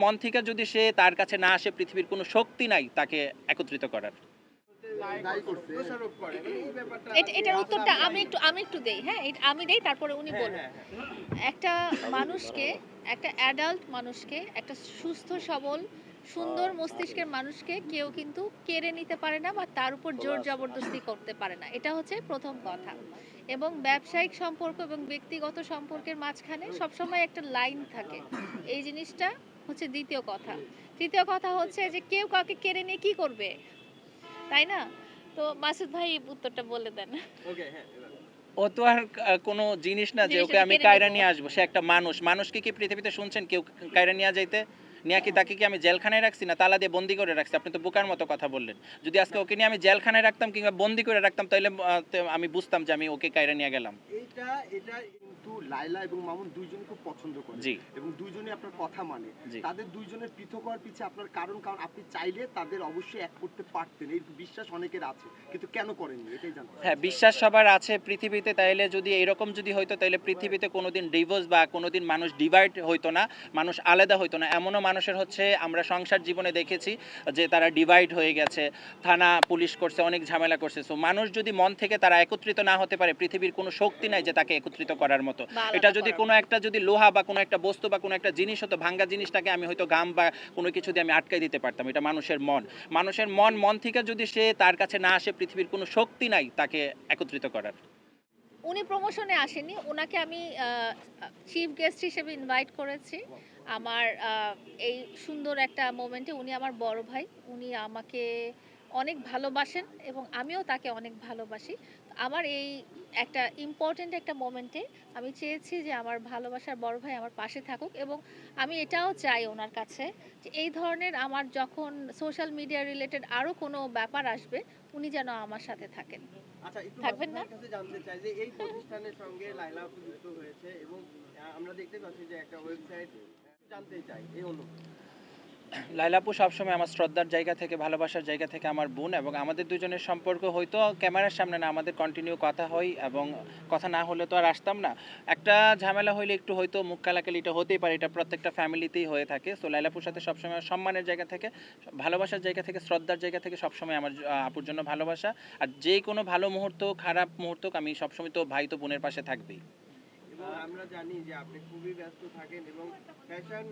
মন থেকে যদি সে তার কাছে না আসে পৃথিবীর কোনো শক্তি নাই তাকে একত্রিত করার। এটার উত্তরটা আমি একটু আমি একটু দেই হ্যাঁ? আমি দেই তারপরে উনি হ্যাঁ, বলুন। হ্যাঁ, হ্যাঁ। একটা মানুষকে একটা অ্যাডাল্ট মানুষকে একটা সুস্থ সবল সুন্দর মস্তিষ্কের মানুষকে কেউ কিন্তু কেড়ে নিতে পারে না বা তার উপর জোর জবরদস্তি করতে পারে না। এটা হচ্ছে প্রথম কথা। এবং ব্যবসায়িক সম্পর্ক এবং ব্যক্তিগত সম্পর্কের মাঝখানে সবসময় একটা লাইন থাকে। এই জিনিসটা হচ্ছে দ্বিতীয় কথা। তৃতীয় কথা হচ্ছে যে কেউ কাউকে কেড়ে নিয়ে কি করবে? তাই না? তো মাসুদ ভাই উত্তরটা বলে দেন। ওকে হ্যাঁ ও তো আর কোনো জিনিস না যে ওকে আমি কায়রা নিয়ে আসব সে একটা মানুষ। মানুষকে কি পৃথিবীতে শুনছেন কেউ কায়রা নিয়ে যাইতে? নিয়ে কি তাকে কি আমি জেলখানায় রাখছি না তালা দিয়ে বন্দি করে রাখছি? আপনি তো বোকার মতো কথা বললেন। যদি আজকে ওকে নিয়ে আমি জেলখানায় রাখতাম কিংবা বন্দি করে রাখতাম তাহলে আমি বুঝতাম যে আমি ওকে কায়রা নিয়ে গেলাম। এইটা এটা কিন্তু লাইলা এবং মামুন দুইজন খুব পছন্দ করে জি। এবং দুইজনই আপনার কথা মানে। তাদের দুইজনের পৃথক হওয়ার পিছে আপনার কারণ কারণ আপনি চাইলে তাদের অবশ্যই এক করতে পারতেন। এই বিশ্বাস অনেকের আছে কিন্তু কেন করেননি? এটাই জানতে হ্যাঁ বিশ্বাস সবার আছে পৃথিবীতে। তাইলে যদি এরকম যদি হইতো তাহলে পৃথিবীতে কোনোদিন ডিভোর্স বা কোনোদিন মানুষ ডিভাইড হইতো না মানুষ আলাদা হইতো না এমনও মানুষের হচ্ছে আমরা সংসার জীবনে দেখেছি যে তারা ডিভাইড হয়ে গেছে থানা পুলিশ করছে অনেক ঝামেলা করছে। সো মানুষ যদি মন থেকে তারা একত্রিত না হতে পারে পৃথিবীর কোনো শক্তি নাই যে তাকে একত্রিত করার মতো। এটা যদি কোনো একটা যদি লোহা বা কোনো একটা বস্তু বা কোনো একটা জিনিস হতো ভাঙ্গা জিনিসটাকে আমি হয়তো গাম বা কোনো কিছু দিয়ে আমি আটকাই দিতে পারতাম এটা মানুষের মন। মানুষের মন মন থেকে যদি সে তার কাছে না আসে পৃথিবীর কোনো শক্তি নাই তাকে একত্রিত করার। উনি প্রমোশনে আসেনি ওনাকে আমি চিফ গেস্ট হিসেবে ইনভাইট করেছি। আমার এই সুন্দর একটা মোমেন্টে উনি আমার বড় ভাই, উনি আমাকে অনেক ভালোবাসেন এবং আমিও তাকে অনেক ভালোবাসি। আমার এই একটা ইম্পর্ট্যান্ট একটা মোমেন্টে আমি চেয়েছি যে আমার ভালোবাসার বড় ভাই আমার পাশে থাকুক এবং আমি এটাও চাই ওনার কাছে যে এই ধরনের আমার যখন সোশ্যাল মিডিয়া রিলেটেড আরও কোনো ব্যাপার আসবে, উনি যেন আমার সাথে থাকেন। আচ্ছা একটু থাকবেন না? কাছে জানতে চাই যে এই প্রতিষ্ঠানের সঙ্গে লাইলা যুক্ত হয়েছে এবং আমরা দেখতে পাচ্ছি যে একটা ওয়েবসাইট জানতে চাই এই অনুভূতি লাইলাপু সবসময় আমার শ্রদ্ধার জায়গা থেকে, ভালোবাসার জায়গা থেকে আমার বোন এবং আমাদের দুজনের সম্পর্ক হয়তো ক্যামেরার সামনে না, আমাদের কন্টিনিউ কথা হয় এবং কথা না হলে তো আর আসতাম না। একটা ঝামেলা হইলে একটু হয়তো মুখ কালাকালি এটা হতেই পারে, এটা প্রত্যেকটা ফ্যামিলিতেই হয়ে থাকে। সো লাইলাপুর সাথে সবসময় সম্মানের জায়গা থেকে, ভালোবাসার জায়গা থেকে, শ্রদ্ধার জায়গা থেকে সবসময় আমার আপুর জন্য ভালোবাসা। আর যে কোনো ভালো মুহূর্ত, খারাপ মুহূর্ত আমি সবসময় তো ভাই তো বোনের পাশে থাকবেই। আমরা জানি যে আপনি খুবই ব্যস্ত থাকেন এবং ফ্যাশন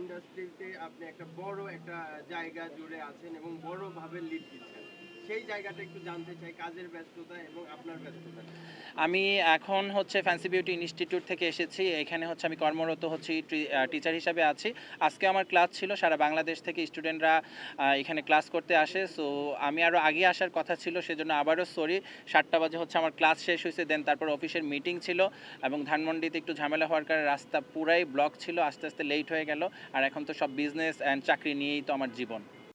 ইন্ডাস্ট্রিতে আপনি একটা বড় একটা জায়গা জুড়ে আছেন এবং বড়ভাবে লিড দিচ্ছেন। সেই জায়গাটা একটু জানতে চাই, কাজের ব্যস্ততা এবং আপনার ব্যস্ততা আমি এখন হচ্ছে ফ্যান্সি বিউটি ইনস্টিটিউট থেকে এসেছি। এখানে হচ্ছে আমি কর্মরত হচ্ছি টিচার হিসাবে আছি। আজকে আমার ক্লাস ছিল, সারা বাংলাদেশ থেকে স্টুডেন্টরা এখানে ক্লাস করতে আসে। সো আমি আরও আগে আসার কথা ছিল, সেজন্য আবারও সরি সাতটা বাজে হচ্ছে আমার ক্লাস শেষ হয়েছে দেন তারপর অফিসের মিটিং ছিল এবং ধানমন্ডিতে একটু ঝামেলা হওয়ার কারণে রাস্তা পুরাই ব্লক ছিল, আস্তে আস্তে লেট হয়ে গেল। আর এখন তো সব বিজনেস অ্যান্ড চাকরি নিয়েই তো আমার জীবন।